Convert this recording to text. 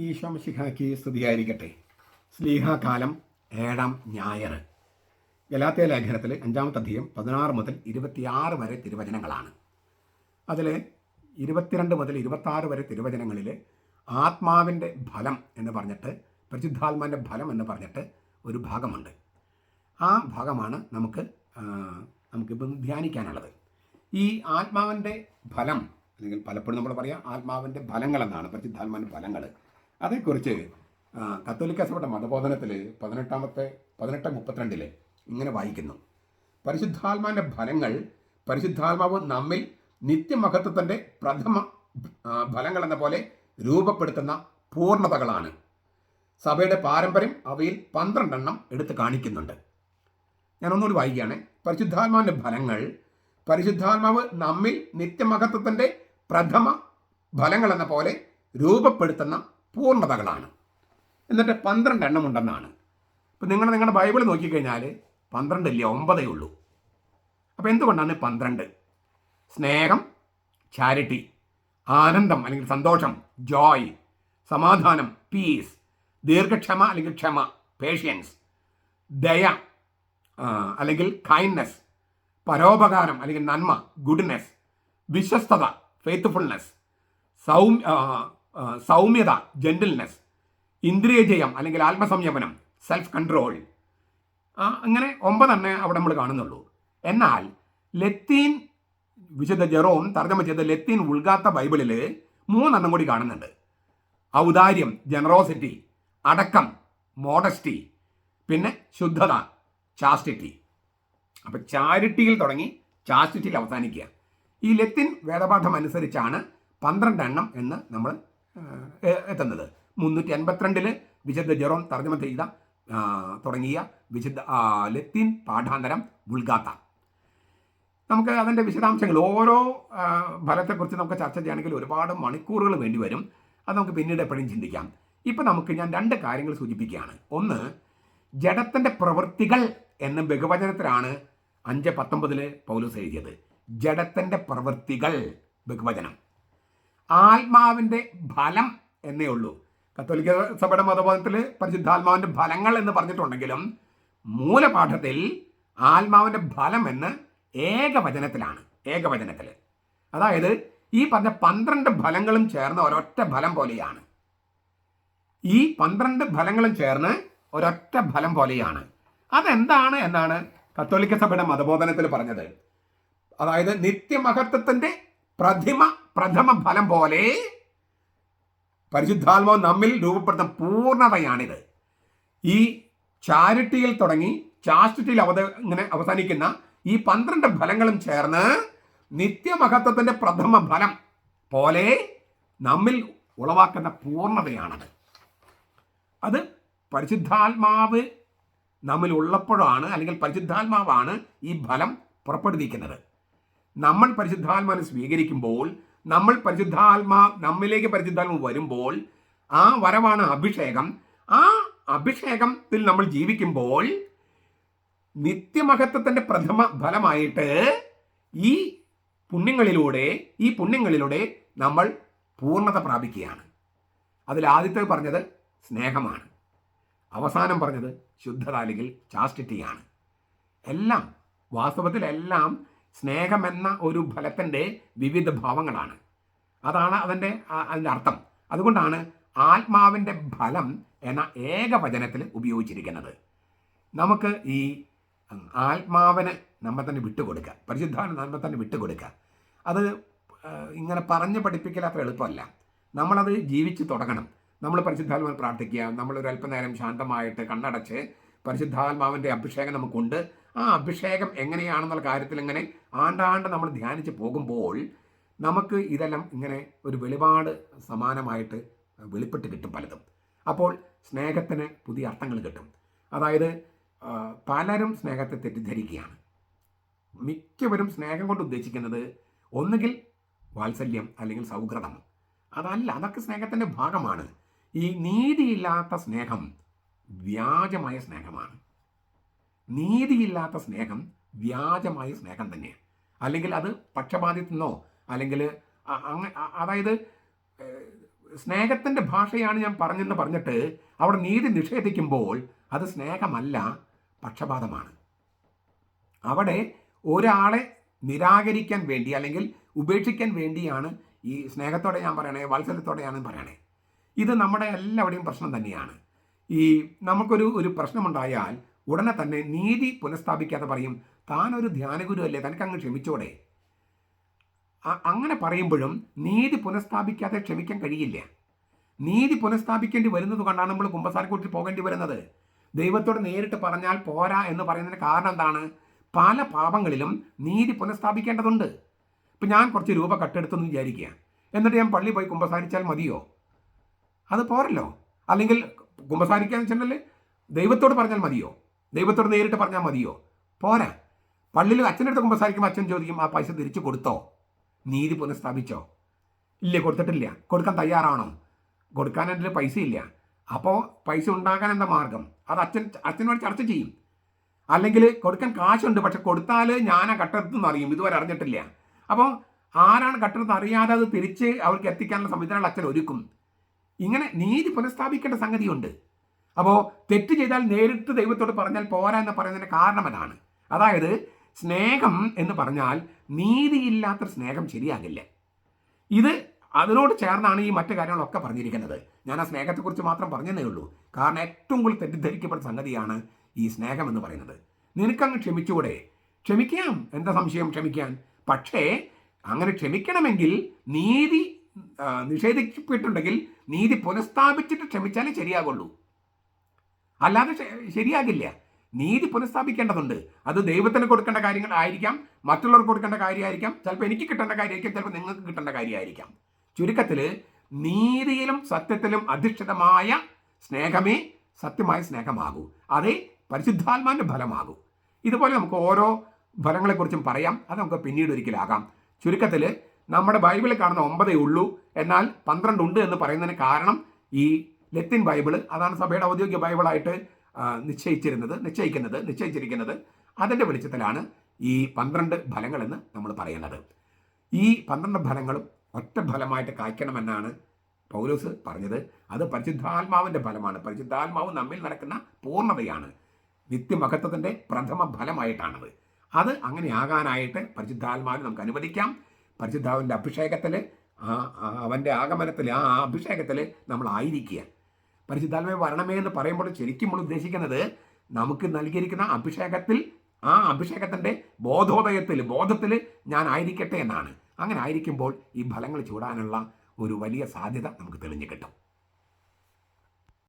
ഈശോമിശിഹാക്കി സ്തുതിയായിരിക്കട്ടെ. സ്ലീഹാകാലം ഏഴാം ഞായർ. ഗലാത്തിയ ലേഖനത്തിൽ അഞ്ചാമത്തെ അധ്യയം പതിനാറ് മുതൽ ഇരുപത്തിയാറ് വരെ തിരുവചനങ്ങളാണ്. അതിൽ ഇരുപത്തിരണ്ട് മുതൽ ഇരുപത്താറ് വരെ തിരുവചനങ്ങളിൽ ആത്മാവിന്റെ ഫലം എന്ന് പറഞ്ഞിട്ട് പരിശുദ്ധാത്മാവിന്റെ ഫലം എന്ന് പറഞ്ഞിട്ട് ഒരു ഭാഗമുണ്ട്. ആ ഭാഗമാണ് നമുക്ക് നമുക്കിപ്പം ധ്യാനിക്കാനുള്ളത്. ഈ ആത്മാവിന്റെ ഫലം അല്ലെങ്കിൽ പലപ്പോഴും നമ്മൾ പറയാം ആത്മാവിന്റെ ഫലങ്ങളെന്നാണ് പരിശുദ്ധാത്മാവിന്റെ ഫലങ്ങൾ. അതേക്കുറിച്ച് കത്തോലിക്ക സഭയുടെ മതബോധനത്തിൽ പതിനെട്ടാമത്തെ പതിനെട്ട് മുപ്പത്തിരണ്ടിൽ ഇങ്ങനെ വായിക്കുന്നു. പരിശുദ്ധാത്മാവിന്റെ ഫലങ്ങൾ പരിശുദ്ധാത്മാവ് നമ്മിൽ നിത്യമഹത്വത്തിന്റെ പ്രഥമ ഫലങ്ങൾ എന്ന പോലെ രൂപപ്പെടുത്തുന്ന പൂർണതകളാണ്. സഭയുടെ പാരമ്പര്യം അവയിൽ പന്ത്രണ്ടെണ്ണം എടുത്ത് കാണിക്കുന്നുണ്ട്. ഞാൻ ഒന്നുകൂടി വായിക്കുകയാണ്. പരിശുദ്ധാത്മാവിന്റെ ഫലങ്ങൾ പരിശുദ്ധാത്മാവ് നമ്മിൽ നിത്യമഹത്വത്തിന്റെ പ്രഥമ ഫലങ്ങൾ എന്ന പോലെ രൂപപ്പെടുത്തുന്ന പൂർണതകളാണ്. എന്നിട്ട് പന്ത്രണ്ട് എണ്ണം ഉണ്ടെന്നാണ്. ഇപ്പം നിങ്ങൾ നിങ്ങളുടെ ബൈബിൾ നോക്കിക്കഴിഞ്ഞാൽ പന്ത്രണ്ടില്ല ഒമ്പതേ ഉള്ളൂ. അപ്പോൾ എന്തുകൊണ്ടാണ് പന്ത്രണ്ട്? സ്നേഹം ചാരിറ്റി ആനന്ദം അല്ലെങ്കിൽ സന്തോഷം ജോയ് സമാധാനം പീസ് ദീർഘക്ഷമ അല്ലെങ്കിൽ ക്ഷമ പേഷ്യൻസ് ദയ അല്ലെങ്കിൽ കൈൻഡ്നെസ് പരോപകാരം അല്ലെങ്കിൽ നന്മ ഗുഡ്നെസ് വിശ്വസ്തത ഫെയ്ത്ത്ഫുൾനെസ് സൗം ആ, ആ, സൗമ്യത ജെന്റിൽനെസ് ഇന്ദ്രിയജയം അല്ലെങ്കിൽ ആത്മസംയമനം സെൽഫ് കൺട്രോൾ അങ്ങനെ ഒമ്പതെണ്ണേ അവിടെ നമ്മൾ കാണുന്നുള്ളൂ. എന്നാൽ ലത്തീൻ വിശുദ്ധ ജെറോം തർജമ ചെയ്ത ലത്തീൻ ഉൾഗാത്ത ബൈബിളിൽ മൂന്നെണ്ണം കൂടി കാണുന്നുണ്ട്. ഔദാര്യം ജനറോസിറ്റി അടക്കം മോഡസ്റ്റി പിന്നെ ശുദ്ധത ചാസ്റ്റിറ്റി അപ്പം ചാരിറ്റിയിൽ തുടങ്ങി ചാസ്റ്റിറ്റിയിൽ അവസാനിക്കുക. ഈ ലത്തിൻ വേദപാഠം അനുസരിച്ചാണ് പന്ത്രണ്ട് എണ്ണം എന്ന് നമ്മൾ എത്തുന്നത്. മുന്നൂറ്റി അൻപത്തിരണ്ടിൽ വിശുദ്ധ ജെറോൺ തർജമ ചെയ്ത തുടങ്ങിയ വിശുദ്ധ ലത്തീൻ പാഠാന്തരം ബുൾഗാത്ത നമുക്ക് അതിന്റെ വിശദാംശങ്ങൾ ഓരോ ഫലത്തെക്കുറിച്ച് നമുക്ക് ചർച്ച ചെയ്യണമെങ്കിൽ ഒരുപാട് മണിക്കൂറുകൾ വേണ്ടി വരും. അത് നമുക്ക് പിന്നീട് എപ്പോഴും ചിന്തിക്കാം. ഇപ്പം നമുക്ക് ഞാൻ രണ്ട് കാര്യങ്ങൾ സൂചിപ്പിക്കുകയാണ്. ഒന്ന് ജഡത്തിന്റെ പ്രവൃത്തികൾ എന്ന ബഹുവചനത്തിലാണ് അഞ്ച് പത്തൊമ്പതിൽ പൗലോസ് എഴുതിയത്. ജഡത്തിന്റെ പ്രവൃത്തികൾ ബഹുവചനം. ആത്മാവിന്റെ ഫലം എന്നേ ഉള്ളൂ. കത്തോലിക്ക സഭയുടെ മതബോധത്തിൽ പരിശുദ്ധാത്മാവിന്റെ ഫലങ്ങൾ എന്ന് പറഞ്ഞിട്ടുണ്ടെങ്കിലും മൂലപാഠത്തിൽ ആത്മാവിന്റെ ഫലം എന്ന് ഏകവചനത്തിലാണ്. ഏകവചനത്തിൽ. അതായത് ഈ പറഞ്ഞ പന്ത്രണ്ട് ഫലങ്ങളും ചേർന്ന ഒരൊറ്റ ഫലം പോലെയാണ്. ഈ പന്ത്രണ്ട് ഫലങ്ങളും ചേർന്ന് ഒരൊറ്റ ഫലം പോലെയാണ്. അതെന്താണ് എന്നാണ് കത്തോലിക്ക സഭയുടെ മതബോധനത്തിൽ പറഞ്ഞത്. അതായത് നിത്യമഹത്വത്തിന്റെ പ്രതിമ പ്രഥമ ഫലം പോലെ പരിശുദ്ധാത്മാവ് നമ്മിൽ രൂപപ്പെടുന്ന പൂർണതയാണിത് ഈ ചാരിറ്റിയിൽ തുടങ്ങി ചാസ്റ്റിറ്റിയിൽ അവത ഇങ്ങനെ അവസാനിക്കുന്ന ഈ പന്ത്രണ്ട് ഫലങ്ങളും ചേർന്ന് നിത്യമഹത്വത്തിന്റെ പ്രഥമ ഫലം പോലെ നമ്മിൽ ഉളവാക്കുന്ന പൂർണതയാണത് അത് പരിശുദ്ധാത്മാവ് നമ്മിൽ ഉള്ളപ്പോഴാണ് അല്ലെങ്കിൽ പരിശുദ്ധാത്മാവാണ് ഈ ഫലം പുറപ്പെടുവിക്കുന്നത്. നമ്മൾ പരിശുദ്ധാത്മാവിനെ സ്വീകരിക്കുമ്പോൾ നമ്മൾ പരിശുദ്ധാത്മാ നമ്മിലേക്ക് പരിശുദ്ധാത്മ വരുമ്പോൾ ആ വരവാണ് അഭിഷേകം. ആ അഭിഷേകത്തിൽ നമ്മൾ ജീവിക്കുമ്പോൾ നിത്യമഹത്വത്തിന്റെ പ്രഥമ ഫലമായിട്ട് ഈ പുണ്യങ്ങളിലൂടെ ഈ പുണ്യങ്ങളിലൂടെ നമ്മൾ പൂർണത പ്രാപിക്കുകയാണ്. അതിൽ ആദ്യത്തെ പറഞ്ഞത് സ്നേഹമാണ്. അവസാനം പറഞ്ഞത് ശുദ്ധത അല്ലെങ്കിൽ ചാസ്റ്റിറ്റിയാണ് എല്ലാം വാസ്തവത്തിൽ എല്ലാം സ്നേഹമെന്ന ഒരു ഫലത്തിന്റെ വിവിധ ഭാവങ്ങളാണ്. അതാണ് അതിന്റെ അതിന്റെ അർത്ഥം. അതുകൊണ്ടാണ് ആത്മാവിന്റെ ഫലം എന്ന ഏകവചനത്തിൽ ഉപയോഗിച്ചിരിക്കുന്നത്. നമുക്ക് ഈ ആത്മാവിനെ നമ്മെ തന്നെ വിട്ടുകൊടുക്കുക. പരിശുദ്ധാവിനെ നമ്മെ തന്നെ വിട്ടുകൊടുക്കുക. അത് ഇങ്ങനെ പറഞ്ഞ് പഠിപ്പിക്കൽ അത്ര എളുപ്പമല്ല. നമ്മളത് ജീവിച്ച് തുടങ്ങണം. നമ്മൾ പരിശുദ്ധാത്മാവ് പ്രാർത്ഥിക്കുക. നമ്മൾ ഒരു അല്പനേരം ശാന്തമായിട്ട് കണ്ണടച്ച് പരിശുദ്ധാത്മാവിന്റെ അഭിഷേകം നമുക്കുണ്ട്. ആ അഭിഷേകം എങ്ങനെയാണെന്നുള്ള കാര്യത്തിൽ ഇങ്ങനെ ആണ്ടാണ്ട് നമ്മൾ ധ്യാനിച്ച് പോകുമ്പോൾ നമുക്ക് ഇതെല്ലാം ഇങ്ങനെ ഒരു വെളിപാട് സമാനമായിട്ട് വെളിപ്പെട്ട് കിട്ടും പലതും. അപ്പോൾ സ്നേഹത്തിന് പുതിയ അർത്ഥങ്ങൾ കിട്ടും. അതായത് പലരും സ്നേഹത്തെ തെറ്റിദ്ധരിക്കുകയാണ്. മിക്കവരും സ്നേഹം കൊണ്ട് ഉദ്ദേശിക്കുന്നത് ഒന്നുകിൽ വാത്സല്യം അല്ലെങ്കിൽ സൗഹൃദം. അതല്ല അതൊക്കെ സ്നേഹത്തിന്റെ ഭാഗമാണ്. ഈ നീതിയില്ലാത്ത സ്നേഹം വ്യാജമായ സ്നേഹമാണ്. നീതിയില്ലാത്ത സ്നേഹം വ്യാജമായ സ്നേഹം തന്നെയാണ്. അല്ലെങ്കിൽ അത് പക്ഷപാതിത്വന്നോ അല്ലെങ്കിൽ അ- അതായത് സ്നേഹത്തിന്റെ ഭാഷയാണ് ഞാൻ പറഞ്ഞെന്ന് പറഞ്ഞിട്ട് അവിടെ നീതി നിഷേധിക്കുമ്പോൾ അത് സ്നേഹമല്ല പക്ഷപാതമാണ്. അവിടെ ഒരാളെ നിരാകരിക്കാൻ വേണ്ടി അല്ലെങ്കിൽ ഉപേക്ഷിക്കാൻ വേണ്ടിയാണ് ഈ സ്നേഹത്തോടെ ഞാൻ പറയണേ വാത്സല്യത്തോടെയാണ് പറയണേ. ഇത് നമ്മുടെ എല്ലാവരുടെയും പ്രശ്നം തന്നെയാണ്. ഈ നമുക്കൊരു ഒരു പ്രശ്നമുണ്ടായാൽ ഉടനെ തന്നെ നീതി പുനഃസ്ഥാപിക്കാതെ പറയും താനൊരു ധ്യാനഗുരു അല്ലേ തനിക്ക് അങ്ങ് ക്ഷമിച്ചോടെ അങ്ങനെ പറയുമ്പോഴും നീതി പുനഃസ്ഥാപിക്കാതെ ക്ഷമിക്കാൻ കഴിയില്ല. നീതി പുനഃസ്ഥാപിക്കേണ്ടി വരുന്നത് കൊണ്ടാണ് നമ്മൾ കുമ്പസാരക്കൂട്ടിൽ പോകേണ്ടി വരുന്നത്. ദൈവത്തോട് നേരിട്ട് പറഞ്ഞാൽ പോരാ എന്ന് പറയുന്നതിന് കാരണം എന്താണ്? പല പാപങ്ങളിലും നീതി പുനഃസ്ഥാപിക്കേണ്ടതുണ്ട്. ഇപ്പം ഞാൻ കുറച്ച് രൂപ കട്ടെടുത്തെന്ന് വിചാരിക്കുക. എന്നിട്ട് ഞാൻ പള്ളി പോയി കുമ്പസാരിച്ചാൽ മതിയോ? അത് പോരല്ലോ. അല്ലെങ്കിൽ കുമ്പസാരിക്കാന്ന് വെച്ചിട്ടുണ്ടെങ്കിൽ ദൈവത്തോട് പറഞ്ഞാൽ മതിയോ? ദൈവത്തോട് നേരിട്ട് പറഞ്ഞാൽ മതിയോ? പോരാ. പള്ളിയിൽ അച്ഛന്റെ അടുത്ത് കുമ്പസാരിക്കുമ്പോൾ അച്ഛൻ ചോദിക്കും ആ പൈസ തിരിച്ചു കൊടുത്തോ? നീതി പുനഃസ്ഥാപിച്ചോ? ഇല്ല കൊടുത്തിട്ടില്ല. കൊടുക്കാൻ തയ്യാറാണോ? കൊടുക്കാൻ എന്റെ പൈസ ഇല്ല അപ്പോൾ പൈസ ഉണ്ടാക്കാൻ എന്താ മാർഗം? അത് അച്ഛൻ അച്ഛനോട് ചർച്ച ചെയ്യും. അല്ലെങ്കിൽ കൊടുക്കാൻ കാശുണ്ട് പക്ഷെ കൊടുത്താൽ ഞാൻ ആ കട്ടെടുത്തെന്ന് അറിയും. ഇതുവരെ അറിഞ്ഞിട്ടില്ല. അപ്പോൾ ആരാണ് കട്ടെടുത്ത് അറിയാതെ അത് തിരിച്ച് അവർക്ക് എത്തിക്കാനുള്ള സംവിധാനങ്ങൾ അച്ഛൻ ഒരുക്കും. ഇങ്ങനെ നീതി പുനഃസ്ഥാപിക്കേണ്ട സംഗതിയുണ്ട്. അപ്പോൾ തെറ്റ് ചെയ്താൽ നേരിട്ട് ദൈവത്തോട് പറഞ്ഞാൽ പോരാ എന്ന് പറയുന്നതിന് കാരണം അതാണ്. അതായത് സ്നേഹം എന്ന് പറഞ്ഞാൽ നീതിയില്ലാത്ത സ്നേഹം ശരിയാകില്ല. ഇത് അതിനോട് ചേർന്നാണ് ഈ മറ്റു കാര്യങ്ങളൊക്കെ പറഞ്ഞിരിക്കുന്നത്. ഞാൻ ആ സ്നേഹത്തെക്കുറിച്ച് മാത്രം പറഞ്ഞതേ ഉള്ളൂ. കാരണം ഏറ്റവും കൂടുതൽ തെറ്റിദ്ധരിക്കപ്പെട്ട സംഗതിയാണ് ഈ സ്നേഹം എന്ന് പറയുന്നത്. നിനക്കങ്ങ് ക്ഷമിച്ചുകൂടെ? ക്ഷമിക്കാം. എന്താ സംശയം? ക്ഷമിക്കാൻ. പക്ഷേ അങ്ങനെ ക്ഷമിക്കണമെങ്കിൽ നീതി നിഷേധിക്കപ്പെട്ടുണ്ടെങ്കിൽ നീതി പുനഃസ്ഥാപിച്ചിട്ട് ക്ഷമിച്ചാലേ ശരിയാകുള്ളൂ. അല്ലാതെ ശരിയാകില്ല. നീതി പുനഃസ്ഥാപിക്കേണ്ടതുണ്ട്. അത് ദൈവത്തിന് കൊടുക്കേണ്ട കാര്യങ്ങളായിരിക്കാം മറ്റുള്ളവർക്ക് കൊടുക്കേണ്ട കാര്യമായിരിക്കാം. ചിലപ്പോൾ എനിക്ക് കിട്ടേണ്ട കാര്യമായിരിക്കും ചിലപ്പോൾ നിങ്ങൾക്ക് കിട്ടേണ്ട കാര്യമായിരിക്കാം. ചുരുക്കത്തിൽ നീതിയിലും സത്യത്തിലും അധിഷ്ഠിതമായ സ്നേഹമേ സത്യമായ സ്നേഹമാകൂ. അതേ പരിശുദ്ധാത്മാന്റെ ഫലമാകൂ. ഇതുപോലെ നമുക്ക് ഓരോ ഫലങ്ങളെക്കുറിച്ചും പറയാം. അത് നമുക്ക് പിന്നീട് ഒരിക്കലാകാം. ചുരുക്കത്തിൽ നമ്മുടെ ബൈബിളിൽ കാണുന്ന ഒമ്പതേ ഉള്ളൂ. എന്നാൽ പന്ത്രണ്ട് ഉണ്ട് എന്ന് പറയുന്നതിന് കാരണം ഈ ലത്തിൻ ബൈബിൾ അതാണ് സഭയുടെ ഔദ്യോഗിക ബൈബിളായിട്ട് നിശ്ചയിച്ചിരുന്നത് നിശ്ചയിക്കുന്നത് നിശ്ചയിച്ചിരിക്കുന്നത്. അതിന്റെ വെളിച്ചത്തിലാണ് ഈ പന്ത്രണ്ട് ഫലങ്ങളെന്ന് നമ്മൾ പറയുന്നത്. ഈ പന്ത്രണ്ട് ഫലങ്ങളും ഒറ്റ ഫലമായിട്ട് കായ്ക്കണമെന്നാണ് പൗലോസ് പറഞ്ഞത്. അത് പരിശുദ്ധാത്മാവിന്റെ ഫലമാണ്. പരിശുദ്ധാത്മാവ് നമ്മിൽ നടക്കുന്ന പൂർണതയാണ്. നിത്യമഹത്വത്തിന്റെ പ്രഥമ ഫലമായിട്ടാണത്. അത് അങ്ങനെ ആകാനായിട്ട് പരിശുദ്ധാത്മാവിന് നമുക്ക് അനുവദിക്കാം. പരിശുദ്ധാവിന്റെ അഭിഷേകത്തിൽ അവന്റെ ആഗമനത്തിൽ ആ അഭിഷേകത്തിൽ നമ്മൾ ആയിരിക്കുക. പരിശുദ്ധാത്മ വരണമേ എന്ന് പറയുമ്പോൾ ശരിക്കും നമ്മൾ ഉദ്ദേശിക്കുന്നത് നമുക്ക് നൽകിയിരിക്കുന്ന അഭിഷേകത്തിൽ ആ അഭിഷേകത്തിന്റെ ബോധോദയത്തിൽ ബോധത്തിൽ ഞാൻ ആയിരിക്കട്ടെ എന്നാണ്. അങ്ങനെ ആയിരിക്കുമ്പോൾ ഈ ഫലങ്ങൾ ചൂടാനുള്ള ഒരു വലിയ സാധ്യത നമുക്ക് തെളിഞ്ഞു കിട്ടും.